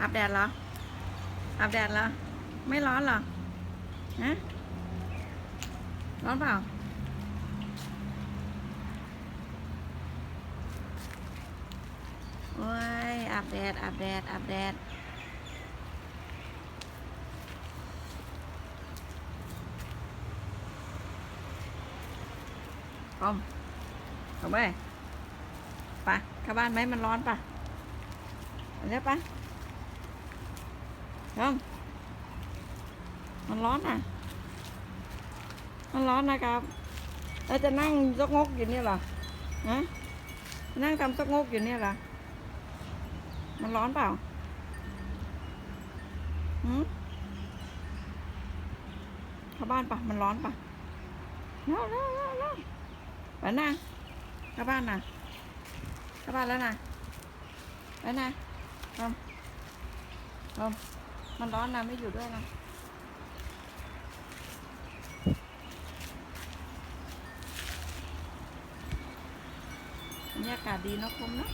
อาบแดดเหรออาบแดดเหรอ ไม่ร้อนเหรอฮะร้อนเปล่า โอ้ยอาบแดดอาบแดดอาบแดดพร้อมเข้าไปไปเข้าบ้านไหมมันร้อนปะเอาเรียกปะ น้องมันร้อนอะ มันร้อนนะครับเราจะนั่งซกงกอยู่นี่เหรอฮะนั่งทำซกงกอยู่นี่เหรอ มันร้อนเปล่าหืมเข้าบ้านปะมันร้อนปะเร็วเร็วเร็วเร็วไปนะเข้าบ้านนะเข้าบ้านแล้วนะไปนะลมลม มันร้อนนะไม่อยู่ด้วยนะบรรยากาศดีนะคุณเนะ